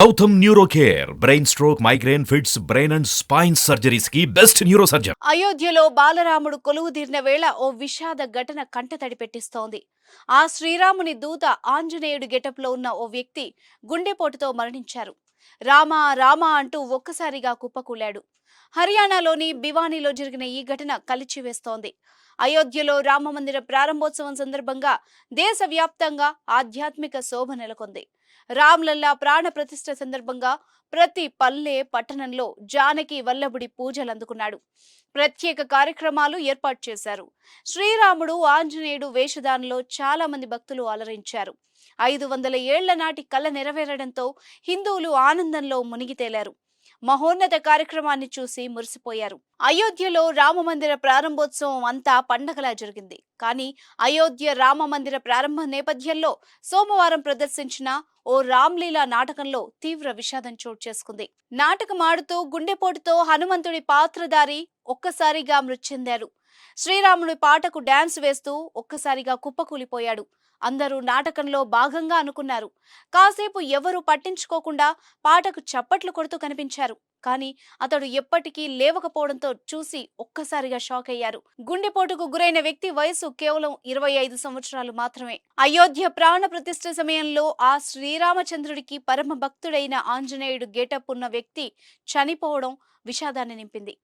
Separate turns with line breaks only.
Gautam neuro care brain stroke migraine fits brain and spine సర్జరీస్కి best neuro surgeon
అయోధ్యలో బాలరాముడు కొలువు తీరిన వేళ ఓ విషాద ఘటన కంటతడి పెట్టిస్తోంది. ఆ శ్రీరాముని దూత ఆంజనేయుడి గెటప్లో ఉన్న ఓ వ్యక్తి గుండెపోటుతో మరణించారు. రామ రామ అంటూ ఒక్కసారిగా కుప్పకూలాడు. హర్యానాలోని భివానీలో జరిగిన ఈ ఘటన కలిచివేస్తోంది. అయోధ్యలో రామమందిర ప్రారంభోత్సవం సందర్భంగా దేశవ్యాప్తంగా ఆధ్యాత్మిక శోభ నెలకొంది. రామ్లల్లా ప్రాణ ప్రతిష్ఠ సందర్భంగా ప్రతి పల్లె పట్టణంలో జానకి వల్లభుడి పూజలు అందుకున్నాడు. ప్రత్యేక కార్యక్రమాలు ఏర్పాటు చేశారు. శ్రీరాముడు ఆంజనేయుడు వేషధానలో చాలా మంది భక్తులు అలరించారు. ఐదు వందల ఏళ్ళ నాటి కళ నెరవేరడంతో హిందువులు ఆనందంలో మునిగి తేలారు. మహోన్నత కార్యక్రమాన్ని చూసి మురిసిపోయారు. అయోధ్యలో రామమందిర ప్రారంభోత్సవం అంతా పండగలా జరిగింది. కానీ అయోధ్య రామ మందిర ప్రారంభ నేపథ్యంలో సోమవారం ప్రదర్శించిన ఓ రామ్లీలా నాటకంలో తీవ్ర విషాదం చోటు చేసుకుంది. నాటకం ఆడుతూ గుండెపోటుతో హనుమంతుడి పాత్రధారి ఒక్కసారిగా మృతి చెందారు. శ్రీరాముడి పాటకు డ్యాన్స్ వేస్తూ ఒక్కసారిగా కుప్పకూలిపోయాడు. అందరూ నాటకంలో భాగంగా అనుకున్నారు. కాసేపు ఎవరూ పట్టించుకోకుండా పాటకు చప్పట్లు కొడుతూ కనిపించారు. కానీ అతడు ఎప్పటికీ లేవకపోవడంతో చూసి ఒక్కసారిగా షాక్ అయ్యారు. గుండెపోటుకు గురైన వ్యక్తి వయసు కేవలం ఇరవై ఐదు సంవత్సరాలు మాత్రమే. అయోధ్య ప్రాణ ప్రతిష్ఠ సమయంలో ఆ శ్రీరామచంద్రుడికి పరమ భక్తుడైన ఆంజనేయుడు గేటప్ ఉన్న వ్యక్తి చనిపోవడం విషాదాన్ని నింపింది.